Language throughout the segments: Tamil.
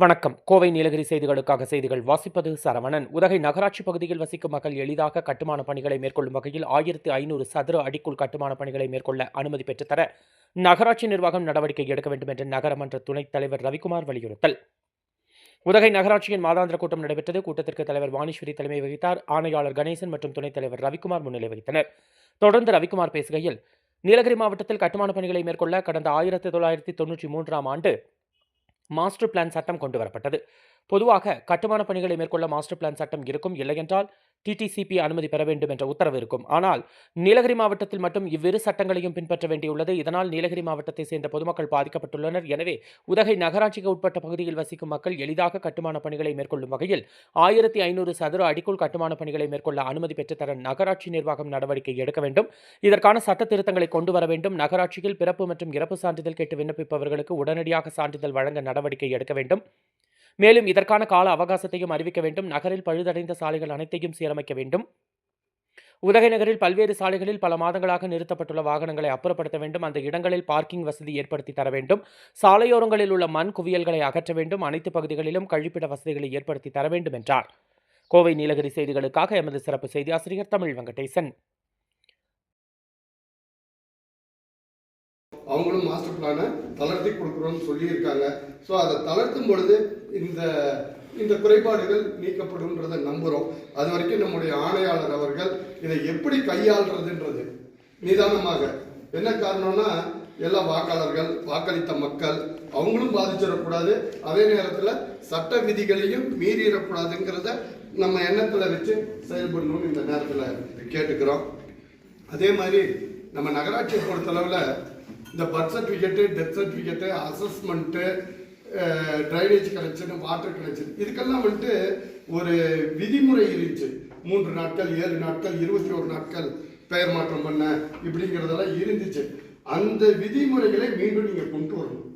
வணக்கம். கோவை நீலகிரி செய்திகளுக்காக செய்திகள் வாசிப்பது சரவணன். உதகை நகராட்சி பகுதியில் வசிக்கும் மக்கள் எளிதாக கட்டுமான பணிகளை மேற்கொள்ளும் வகையில் ஆயிரத்தி ஐநூறு சதுர அடிக்குள் கட்டுமான பணிகளை மேற்கொள்ள அனுமதி பெற்றுத்தர நகராட்சி நிர்வாகம் நடவடிக்கை எடுக்க வேண்டும் என்று நகரமன்ற துணைத் தலைவர் ரவிக்குமார் வலியுறுத்தல். உதகை நகராட்சியின் மாதாந்திர கூட்டம் நடைபெற்றது. கூட்டத்திற்கு தலைவர் வாணீஸ்வரி தலைமை வகித்தார். ஆணையாளர் கணேசன் மற்றும் துணைத் தலைவர் ரவிக்குமார் முன்னிலை வகித்தனர். தொடர்ந்து ரவிக்குமார் பேசுகையில் நீலகிரி மாவட்டத்தில் கட்டுமான பணிகளை மேற்கொள்ள கடந்த ஆயிரத்தி தொள்ளாயிரத்தி தொன்னூற்றி மூன்றாம் ஆண்டு மாஸ்டர் பிளான் சட்டம் கொண்டு வரப்பட்டது. பொதுவாக கட்டுமான பணிகளை மேற்கொள்ள மாஸ்டர் பிளான் சட்டம் இருக்கும். இல்லையென்றால் டிடிசிபி அனுமதி பெற வேண்டும் என்ற உத்தரவு இருக்கும். ஆனால் நீலகிரி மாவட்டத்தில் மட்டும் இவ்விரு சட்டங்களையும் பின்பற்ற வேண்டியுள்ளது. இதனால் நீலகிரி மாவட்டத்தை சேர்ந்த பொதுமக்கள் பாதிக்கப்பட்டுள்ளனர். எனவே உதகை நகராட்சிக்கு உட்பட்ட பகுதியில் வசிக்கும் மக்கள் எளிதாக கட்டுமான பணிகளை மேற்கொள்ளும் வகையில் ஆயிரத்தி ஐநூறு சதுர அடிக்குள் கட்டுமான பணிகளை மேற்கொள்ள அனுமதி பெற்றுத்தர நகராட்சி நிர்வாகம் நடவடிக்கை எடுக்க வேண்டும். இதற்கான சட்ட திருத்தங்களை கொண்டு வர வேண்டும். நகராட்சியில் பிறப்பு மற்றும் இறப்பு சான்றிதழ் கேட்டு விண்ணப்பிப்பவர்களுக்கு உடனடியாக சான்றிதழ் வழங்க நடவடிக்கை எடுக்க வேண்டும். மேலும் இதற்கான கால அவகாசத்தையும் அறிவிக்க வேண்டும். நகரில் பழுதடைந்த சாலைகள் அனைத்தையும் சீரமைக்க வேண்டும். உதகை நகரில் பல்வேறு சாலைகளில் பல மாதங்களாக நிறுத்தப்பட்டுள்ள வாகனங்களை அப்புறப்படுத்த வேண்டும். அந்த இடங்களில் பார்க்கிங் வசதி ஏற்படுத்தி தர வேண்டும். சாலையோரங்களில் உள்ள மண் குவியல்களை அகற்ற வேண்டும். அனைத்து பகுதிகளிலும் கழிப்பிட வசதிகளை ஏற்படுத்தி தர வேண்டும் என்றார். கோவை நீலகிரி செய்திகளுக்காக எமது சிறப்பு செய்தி ஆசிரியர் தமிழ் வெங்கடேசன். அவங்களும் மாஸ்டர் பிளானை தளர்த்தி கொடுக்குறோம்னு சொல்லியிருக்காங்க. ஸோ அதை தளர்த்தும் பொழுது இந்த இந்த குறைபாடுகள் நீக்கப்படும்ன்றதை நம்புகிறோம் அது வரைக்கும் நம்முடைய ஆணையாளர் அவர்கள் இதை எப்படி கையாளுறதுன்றது நிதானமாக. என்ன காரணம்னா எல்லா வாக்காளர்கள் வாக்களித்த மக்கள் அவங்களும் பாதிச்சிடக்கூடாது. அதே நேரத்தில் சட்ட விதிகளையும் மீறிடக்கூடாதுங்கிறத நம்ம எண்ணத்தில் வச்சு செயல்படணும்னு இந்த நேரத்தில் கேட்டுக்கிறோம். அதே மாதிரி நம்ம நகராட்சியை பொறுத்தளவில் இந்த birth certificate death certificate assessment drainage connection water connection இதுக்கெல்லாம் வந்துட்டு ஒரு விதிமுறை இருந்துச்சு. மூன்று நாட்கள் ஏழு நாட்கள் இருபத்தி ஒரு நாட்கள் பெயர் மாற்றம் பண்ண இப்படிங்கிறதெல்லாம் இருந்துச்சு. அந்த விதிமுறைகளை மீண்டும் நீங்கள் கொண்டு வரணும்.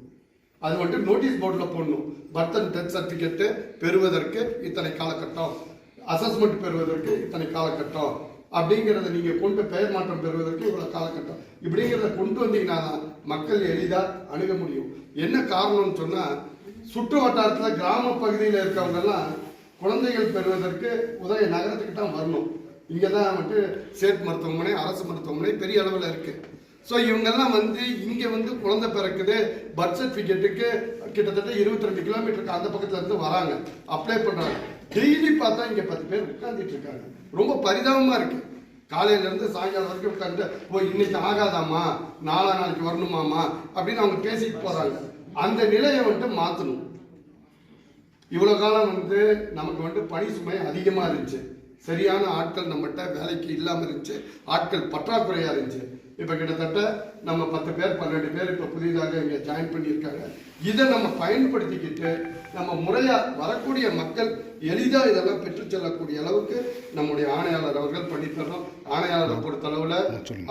அது வந்துட்டு நோட்டீஸ் போர்டில் போடணும். பர்த் அண்ட் டெத் சர்டிஃபிகேட்டு பெறுவதற்கு இத்தனை காலகட்டம். அசஸ்மெண்ட் பெறுவதற்கு இத்தனை காலகட்டம். அப்படிங்கிறத நீங்கள் கொண்டு பெயர் மாற்றம் பெறுவதற்கு இவ்வளோ காலகட்டம். இப்படிங்கிறத கொண்டு வந்தீங்கன்னா தான் மக்கள் எளிதாக அணுக முடியும். என்ன காரணம்னு சொன்னால் சுற்று வட்டாரத்தில் கிராம பகுதியில் இருக்கவங்கெல்லாம் குழந்தைகள் பெறுவதற்கு உதய நகரத்துக்கு தான் வரணும். இங்கே தான் வந்துட்டு சேட் மருத்துவமனை அரசு மருத்துவமனை பெரிய அளவில் இருக்குது ஸோ இவங்கெல்லாம் வந்து இங்கே வந்து குழந்தை பிறக்குது. பர்த் சர்டிஃபிகேட்டுக்கு கிட்டத்தட்ட இருபத்தி ரெண்டு கிலோமீட்டருக்கு அந்த பக்கத்துல இருந்து வராங்க. அப்ளை பண்ணுறாங்க டெய்லி பார்த்தா இங்கே பத்து பேர் உட்காந்துட்டு இருக்காங்க. ரொம்ப பரிதாபமாக இருக்கு. காலையிலேருந்து சாயங்காலம் வரைக்கும் உட்காந்து ஓ இன்னைக்கு ஆகாதாம்மா. நாளா நாளைக்கு வரணுமாமா அப்படின்னு அவங்க பேசிட்டு போறாங்க. அந்த நிலையை வந்துட்டு மாற்றணும் இவ்வளோ காலம் வந்து நமக்கு வந்துட்டு பணி சுமை அதிகமாக இருந்துச்சு. சரியான ஆட்கள் நம்மகிட்ட வேலைக்கு இல்லாமல் இருந்துச்சு. ஆட்கள் பற்றாக்குறையாக இருந்துச்சு. இப்போ கிட்டத்தட்ட நம்ம பத்து பேர் பன்னெண்டு பேர் இப்போ புதிதாக இங்கே ஜாயின் பண்ணியிருக்காங்க. இதை நம்ம பயன்படுத்திக்கிட்டு நம்ம முறையாக வரக்கூடிய மக்கள் எளிதாக இதெல்லாம் பெற்றுச் செல்லக்கூடிய அளவுக்கு நம்முடைய ஆணையாளர் அவர்கள் பண்ணித்தரணும். ஆணையாளரை பொறுத்தளவில்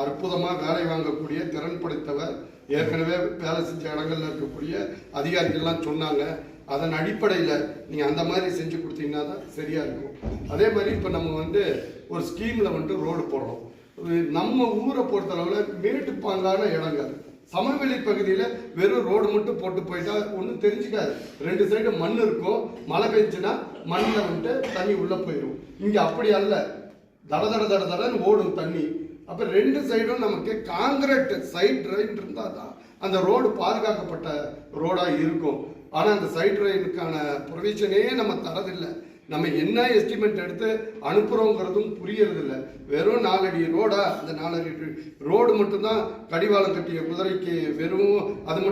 அற்புதமாக வேலை வாங்கக்கூடிய திறன் படைத்தவர். ஏற்கனவே வேலை செஞ்ச இடங்கள்ல இருக்கக்கூடிய அதிகாரிகள்லாம் சொன்னாங்க. அதன் அடிப்படையில் நீங்கள் அந்த மாதிரி செஞ்சு கொடுத்தீங்கன்னா தான் சரியாக இருக்கும். அதே மாதிரி இப்போ நம்ம வந்து ஒரு ஸ்கீமில் வந்துட்டு ரோடு போடுறோம். நம்ம ஊரை பொறுத்தளவில் மேட்டுப்பாங்கான இடங்கள் சமவெளி பகுதியில் வெறும் ரோடு மட்டும் போட்டு போயிட்டா ஒன்றும் தெரிஞ்சுக்காது. ரெண்டு சைடு மண் இருக்கும். மழை பெஞ்சுன்னா மண்ணில் வந்துட்டு தண்ணி உள்ளே போயிடும் இங்கே அப்படி அல்ல. தட தட தட தடன்னு ஓடும் தண்ணி. அப்போ ரெண்டு சைடும் நமக்கு காங்கிரீட் சைட் ரைட் இருந்தால் தான் அந்த ரோடு பாதுகாக்கப்பட்ட ரோடாக இருக்கும். ஆனால் அந்த சைட் ட்ரைனுக்கான ப்ரொவிஷனே நம்ம தரதில்லை. நம்ம என்ன எஸ்டிமேட் எடுத்து அனுப்புகிறோங்கிறதும் புரியறதில்ல. வெறும் நாலடி ரோடா அந்த நாலடி ரோடு மட்டும்தான் கடிவாளம் கட்டிய குதிரைக்கு வெறும் அது மட்டும்